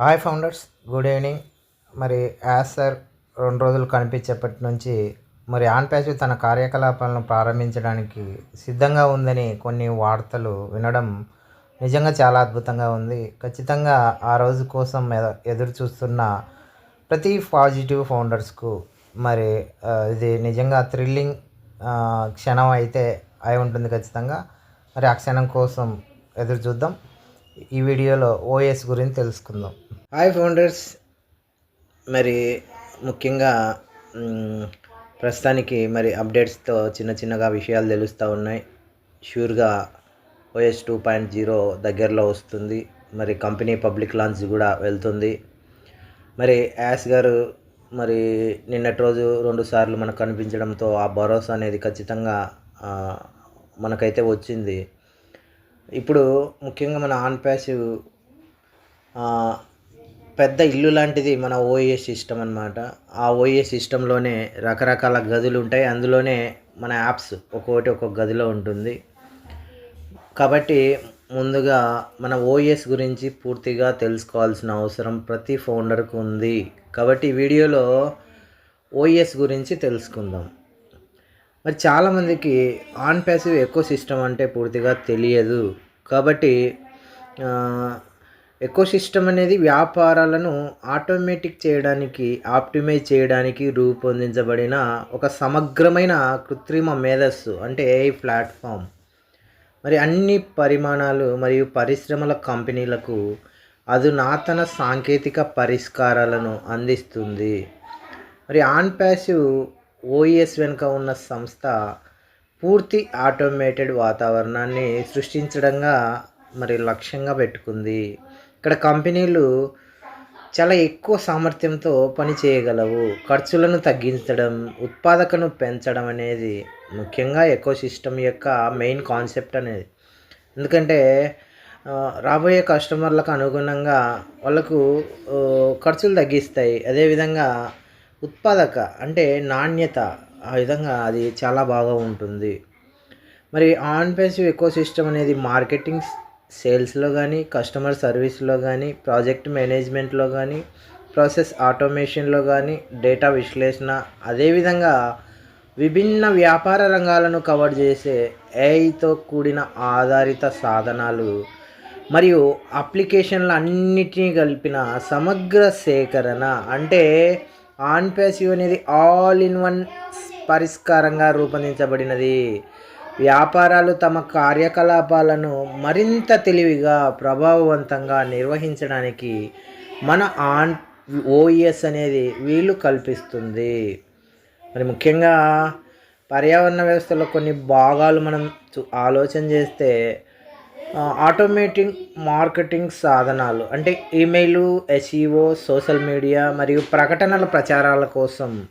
Hi founders good evening. మరి యాజ్ sir రెండు రోజులు కనిపించేప్పటి నుంచి మరి ఆన్ ప్యాచ్ తన కార్యకలాపాలను ప్రారంభించడానికి సిద్ధంగా ఉందని కొన్ని వార్తలు వినడం నిజంగా చాలా అద్భుతంగా ఉంది. ఖచ్చితంగా ఆ రోజు కోసం ఎద- ఎదురు చూస్తున్న ప్రతి పాజిటివ్ ఫౌండర్స్కు మరి ఇది నిజంగా థ్రిల్లింగ్ క్షణం అయితే అయి ఉంటుంది ఖచ్చితంగా. మరి ఆ క్షణం కోసం ఎదురు చూద్దాం. ఈ వీడియోలో ఓఎస్ గురించి తెలుసుకుందాం. Hi founders. మరి ముఖ్యంగా ప్రస్తుతానికి మరి అప్డేట్స్తో చిన్న చిన్నగా విషయాలు తెలుస్తూ ఉన్నాయి. షూర్గా ఓఎస్ టూ పాయింట్ జీరో దగ్గరలో వస్తుంది. మరి కంపెనీ పబ్లిక్ లాంచ్ కూడా వెళ్తుంది. మరి యాస్ గారు మరి నిన్నటి రోజు రెండు సార్లు మనకు కనిపించడంతో ఆ భరోసా అనేది ఖచ్చితంగా మనకైతే వచ్చింది. ఇప్పుడు ముఖ్యంగా మన ఆన్ ప్యాసివ్ పెద్ద ఇల్లు లాంటిది మన ఓఏ సిస్టమ్ అనమాట ఆ ఓఏ సిస్టంలోనే రకరకాల గదులు ఉంటాయి. అందులోనే మన యాప్స్ ఒక్కొక్కటి ఒక్కొక్క గదిలో ఉంటుంది. కాబట్టి ముందుగా మన ఓఎస్ గురించి పూర్తిగా తెలుసుకోవాల్సిన అవసరం ప్రతి ఫౌండర్కు ఉంది. కాబట్టి ఈ వీడియోలో ఓఎస్ గురించి తెలుసుకుందాం. మరి చాలామందికి ఆన్ ప్యాసివ్ ఎకో సిస్టమ్ అంటే పూర్తిగా తెలియదు. కాబట్టి ఎకో సిస్టమ్ అనేది వ్యాపారాలను ఆటోమేటిక్ చేయడానికి ఆప్టిమైజ్ చేయడానికి రూపొందించబడిన ఒక సమగ్రమైన కృత్రిమ మేధస్సు అంటే ఏఐ ప్లాట్ఫామ్. మరి అన్ని పరిమాణాలు మరియు పరిశ్రమల కంపెనీలకు అధునాతన సాంకేతిక పరిష్కారాలను అందిస్తుంది. మరి ఆన్ ప్యాసివ్ ఓఈఎస్ వెనుక ఉన్న సంస్థ పూర్తి ఆటోమేటెడ్ వాతావరణాన్ని సృష్టించడంగా మరి లక్ష్యంగా పెట్టుకుంది. ఇక్కడ కంపెనీలు చాలా ఎక్కువ సామర్థ్యంతో పని చేయగలవు. ఖర్చులను తగ్గించడం ఉత్పాదకను పెంచడం అనేది ముఖ్యంగా ఎకో సిస్టమ్ యొక్క మెయిన్ కాన్సెప్ట్ అనేది. ఎందుకంటే రాబోయే కస్టమర్లకు అనుగుణంగా వాళ్ళకు ఖర్చులు తగ్గిస్తాయి. అదేవిధంగా ఉత్పాదక అంటే నాణ్యత ఆ విధంగా అది చాలా బాగా ఉంటుంది. మరి ఆన్ పేసివ్ ఎకో సిస్టమ్ అనేది మార్కెటింగ్ సేల్స్లో కానీ కస్టమర్ సర్వీస్లో కానీ ప్రాజెక్ట్ మేనేజ్మెంట్లో కానీ ప్రాసెస్ ఆటోమేషన్లో కానీ డేటా విశ్లేషణ అదేవిధంగా విభిన్న వ్యాపార రంగాలను కవర్ చేసే ఏఐతో కూడిన ఆధారిత సాధనాలు మరియు అప్లికేషన్ల అన్నిటినీ కలిపిన సమగ్ర సేకరణ అంటే ఆన్ ప్యాసివ్ అనేది ఆల్ ఇన్ వన్ పరిష్కారంగా రూపొందించబడినది. వ్యాపారాలు తమ కార్యకలాపాలను మరింత తెలివిగా ప్రభావవంతంగా నిర్వహించడానికి మన ఆన్ ఓఈఎస్ అనేది వీలు కల్పిస్తుంది. మరి ముఖ్యంగా పర్యావరణ వ్యవస్థలో కొన్ని భాగాలు మనం ఆలోచన చేస్తే ఆటోమేటింగ్ మార్కెటింగ్ సాధనాలు అంటే ఈమెయిల్ ఎస్ఈఓ సోషల్ మీడియా మరియు ప్రకటనల ప్రచారాల కోసం.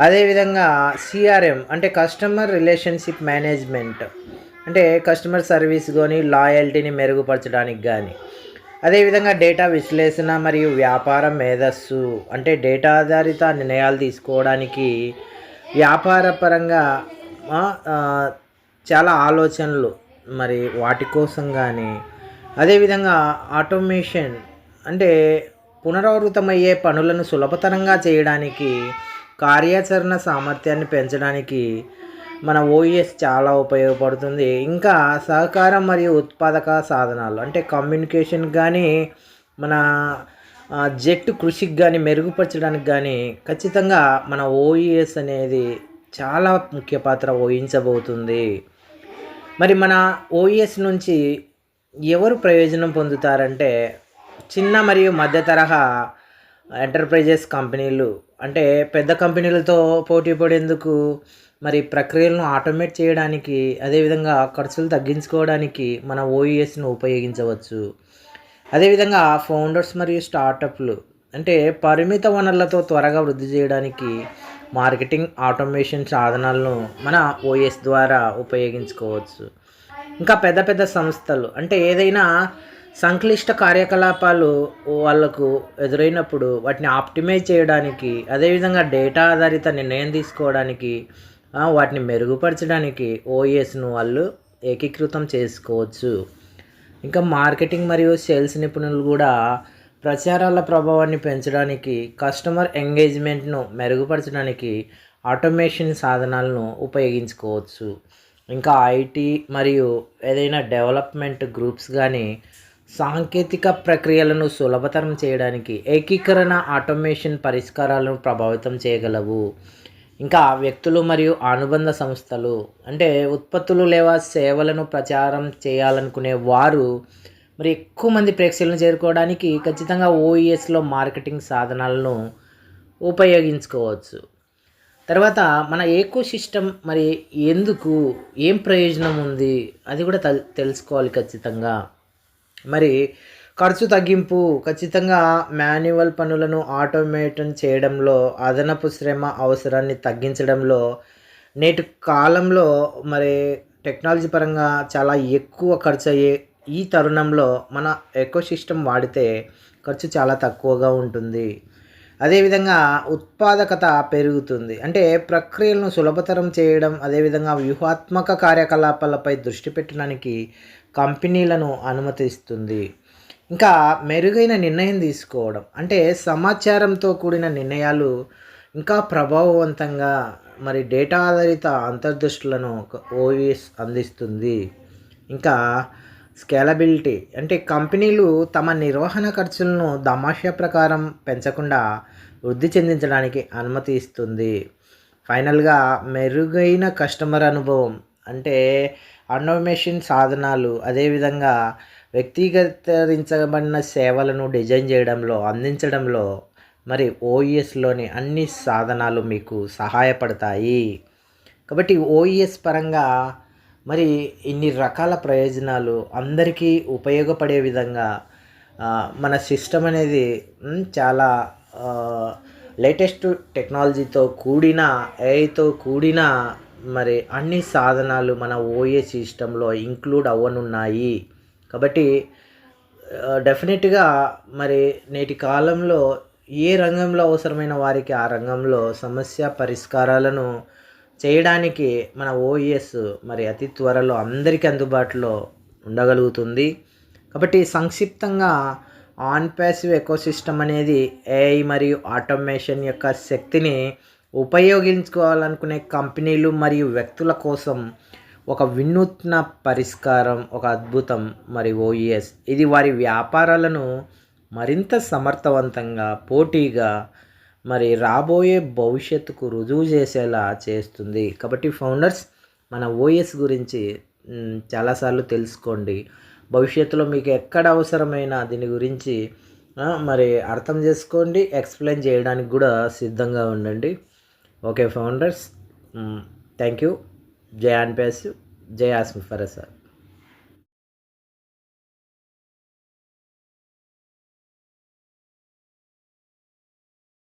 అదేవిధంగా సిఆర్ఎం అంటే కస్టమర్ రిలేషన్షిప్ మేనేజ్మెంట్ అంటే కస్టమర్ సర్వీస్ కానీ లాయల్టీని మెరుగుపరచడానికి కానీ అదేవిధంగా డేటా విశ్లేషణ మరియు వ్యాపార మేధస్సు అంటే డేటా ఆధారిత నిర్ణయాలు తీసుకోవడానికి వ్యాపార పరంగా చాలా ఆలోచనలు మరి వాటి కోసం కానీ అదేవిధంగా ఆటోమేషన్ అంటే పునరావృతమయ్యే పనులను సులభతరంగా చేయడానికి కార్యాచరణ సామర్థ్యాన్ని పెంచడానికి మన ఓఈఎస్ చాలా ఉపయోగపడుతుంది. ఇంకా సహకారం మరియు ఉత్పాదక సాధనాలు అంటే కమ్యూనికేషన్ కానీ మన జట్టు కృషికి కానీ మెరుగుపరచడానికి కానీ ఖచ్చితంగా మన ఓఈఎస్ అనేది చాలా ముఖ్య పాత్ర వహించబోతుంది. మరి మన ఓఈఎస్ నుంచి ఎవరు ప్రయోజనం పొందుతారంటే చిన్న మరియు మధ్య తరహా ఎంటర్ప్రైజెస్ కంపెనీలు. అంటే పెద్ద కంపెనీలతో పోటీ పడేందుకు మరి ప్రక్రియలను ఆటోమేట్ చేయడానికి అదేవిధంగా ఖర్చులు తగ్గించుకోవడానికి మన ఓఈఎస్ను ఉపయోగించవచ్చు. అదేవిధంగా ఫౌండర్స్ మరియు స్టార్టప్లు అంటే పరిమిత వనరులతో త్వరగా వృద్ధి చేయడానికి మార్కెటింగ్ ఆటోమేషన్ సాధనాలను మన ఓఎస్ ద్వారా ఉపయోగించుకోవచ్చు. ఇంకా పెద్ద పెద్ద సంస్థలు అంటే ఏదైనా సంక్లిష్ట కార్యకలాపాలు వాళ్ళకు ఎదురైనప్పుడు వాటిని ఆప్టిమైజ్ చేయడానికి అదేవిధంగా డేటా ఆధారిత నిర్ణయం తీసుకోవడానికి వాటిని మెరుగుపరచడానికి ఓఎస్ను వాళ్ళు ఏకీకృతం చేసుకోవచ్చు. ఇంకా మార్కెటింగ్ మరియు సేల్స్ నిపుణులు కూడా ప్రచారాల ప్రభావాన్ని పెంచడానికి కస్టమర్ ఎంగేజ్మెంట్ను మెరుగుపరచడానికి ఆటోమేషన్ సాధనాలను ఉపయోగించుకోవచ్చు. ఇంకా ఐటీ మరియు ఏదైనా డెవలప్మెంట్ గ్రూప్స్ కానీ సాంకేతిక ప్రక్రియలను సులభతరం చేయడానికి ఏకీకరణ ఆటోమేషన్ పరిష్కారాలను ప్రభావితం చేయగలవు. ఇంకా వ్యక్తులు మరియు అనుబంధ సంస్థలు అంటే ఉత్పత్తులు లేదా సేవలను ప్రచారం చేయాలనుకునే వారు మరి ఎక్కువ మంది ప్రేక్షకులను చేరుకోవడానికి ఖచ్చితంగా ఓఈఎస్లో మార్కెటింగ్ సాధనాలను ఉపయోగించుకోవచ్చు. తర్వాత మన ఏకో సిస్టమ్ మరి ఎందుకు ఏం ప్రయోజనం ఉంది అది కూడా తెల్ తెలుసుకోవాలి ఖచ్చితంగా. మరి ఖర్చు తగ్గింపు ఖచ్చితంగా మాన్యువల్ పనులను ఆటోమేటన్ చేయడంలో అదనపు శ్రమ అవసరాన్ని తగ్గించడంలో నేటి కాలంలో మరి టెక్నాలజీ పరంగా చాలా ఎక్కువ ఖర్చు అయ్యే ఈ తరుణంలో మన ఎకో సిస్టమ్ వాడితే ఖర్చు చాలా తక్కువగా ఉంటుంది. అదేవిధంగా ఉత్పాదకత పెరుగుతుంది. అంటే ప్రక్రియలను సులభతరం చేయడం అదేవిధంగా వ్యూహాత్మక కార్యకలాపాలపై దృష్టి పెట్టడానికి కంపెనీలను అనుమతిస్తుంది. ఇంకా మెరుగైన నిర్ణయం తీసుకోవడం. అంటే సమాచారంతో కూడిన నిర్ణయాలు ఇంకా ప్రభావవంతంగా మరి డేటా ఆధారిత అంతర్దృష్టులను ఓఎస్ అందిస్తుంది. ఇంకా స్కేలబిలిటీ. అంటే కంపెనీలు తమ నిర్వహణ ఖర్చులను దమాషా ప్రకారం పెంచకుండా వృద్ధి చెందించడానికి అనుమతి ఇస్తుంది. ఫైనల్గా మెరుగైన కస్టమర్ అనుభవం అంటే అన్నోమేషన్ సాధనాలు అదేవిధంగా వ్యక్తిగతీకరించబడిన సేవలను డిజైన్ చేయడంలో అందించడంలో మరి ఓఈఎస్లోని అన్ని సాధనాలు మీకు సహాయపడతాయి. కాబట్టి ఓఈఎస్ పరంగా మరి ఇన్ని రకాల ప్రయోజనాలు అందరికీ ఉపయోగపడే విధంగా మన సిస్టమ్ అనేది చాలా లేటెస్ట్ టెక్నాలజీతో కూడిన ఏఐతో కూడిన మరి అన్ని సాధనాలు మన ఓఏ సిస్టంలో ఇంక్లూడ్ అవ్వనున్నాయి. కాబట్టి డెఫినెట్గా మరి నేటి కాలంలో ఏ రంగంలో అవసరమైన వారికి ఆ రంగంలో సమస్య పరిష్కారాలను చేయడానికి మన ఓఎస్ మరి అతి త్వరలో అందరికీ అందుబాటులో ఉండగలుగుతుంది. కాబట్టి సంక్షిప్తంగా ఆన్ ప్యాసివ్ ఎకోసిస్టమ్ అనేది ఏఐ మరియు ఆటోమేషన్ యొక్క శక్తిని ఉపయోగించుకోవాలనుకునే కంపెనీలు మరియు వ్యక్తుల కోసం ఒక వినూత్న పరిష్కారం ఒక అద్భుతం మరి ఓఈఎస్ ఇది వారి వ్యాపారాలను మరింత సమర్థవంతంగా పోటీగా మరి రాబోయే భవిష్యత్తుకు రుజువు చేసేలా చేస్తుంది. కాబట్టి ఫౌండర్స్ మన ఓఎస్ గురించి చాలాసార్లు తెలుసుకోండి. భవిష్యత్తులో మీకు ఎక్కడ అవసరమైన దీని గురించి మరి అర్థం చేసుకోండి ఎక్స్ప్లెయిన్ చేయడానికి కూడా సిద్ధంగా ఉండండి. ఓకే ఫౌండర్స్ థ్యాంక్ యూ జై అన్పేస్ జై ఆస్మి ఫరస్ సార్